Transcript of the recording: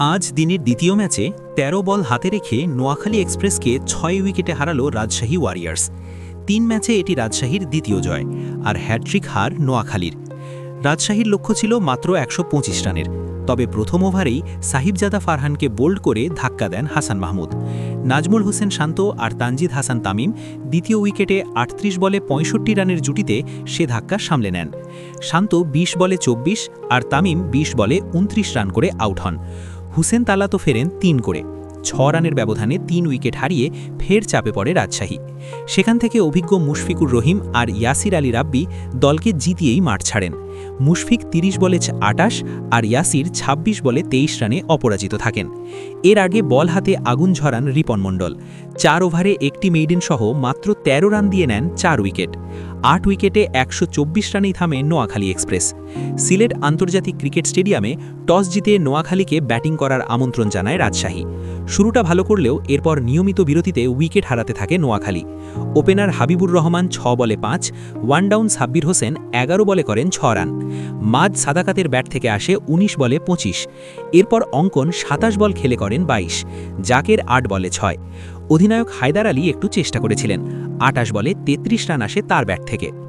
আজ দিনের দ্বিতীয় ম্যাচে ১৩ বল হাতে রেখে নোয়াখালী এক্সপ্রেসকে ছয় উইকেটে হারালো রাজশাহী ওয়ারিয়ার্স। তিন ম্যাচে এটি রাজশাহীর দ্বিতীয় জয় আর হ্যাট্রিক হার নোয়াখালীর। রাজশাহীর লক্ষ্য ছিল মাত্র একশো পঁচিশ রানের। তবে প্রথম ওভারেই সাহিবজাদা ফারহানকে বোল্ড করে ধাক্কা দেন হাসান মাহমুদ। নাজমুল হোসেন শান্ত আর তানজিদ হাসান তামিম দ্বিতীয় উইকেটে আটত্রিশ বলে পঁয়ষট্টি রানের জুটিতে সে ধাক্কা সামলে নেন। শান্ত ২০ বলে চব্বিশ আর তামিম ২০ বলে উনত্রিশ রান করে আউট হন। হুসেন তালা তো ফেরেন তিন করে। ছ রানের ব্যবধানে তিন উইকেট হারিয়ে ফের চাপে পড়ে রাজশাহী। সেখান থেকে অভিজ্ঞ মুশফিকুর রহিম আর ইয়াসির আলী রাব্বি দলকে জিতিয়েই মাঠ ছাড়েন। মুশফিক ৩০ বলে আটাশ আর ইয়াসির ২৬ বলে তেইশ রানে অপরাজিত থাকেন। এর আগে বল হাতে আগুন ঝরান রিপন মণ্ডল। চার ওভারে একটি মেইডেন সহ মাত্র ১৩ রান দিয়ে নেন চার উইকেট। আট উইকেটে একশো চব্বিশ রানেই থামে নোয়াখালী এক্সপ্রেস। সিলেট আন্তর্জাতিক ক্রিকেট স্টেডিয়ামে টস জিতে নোয়াখালীকে ব্যাটিং করার আমন্ত্রণ জানায় রাজশাহী। শুরুটা ভালো করলেও এরপর নিয়মিত বিরতিতে উইকেট হারাতে থাকে নোয়াখালী। ওপেনার হাবিবুর রহমান ছ বলে পাঁচ ওয়ান ডাউন সাব্বির হোসেন এগারো বলে করেন ছ রান। মাদ সাদাকাতের ব্যাট থেকে আসে ১৯ বলে পঁচিশ। এরপর অঙ্কন সাতাশ বল খেলে করেন ২২ জাকের আট বলে ছয়। অধিনায়ক হায়দার আলী একটু চেষ্টা করেছিলেন, আটাশ বলে ৩৩ রান আসে তার ব্যাট থেকে।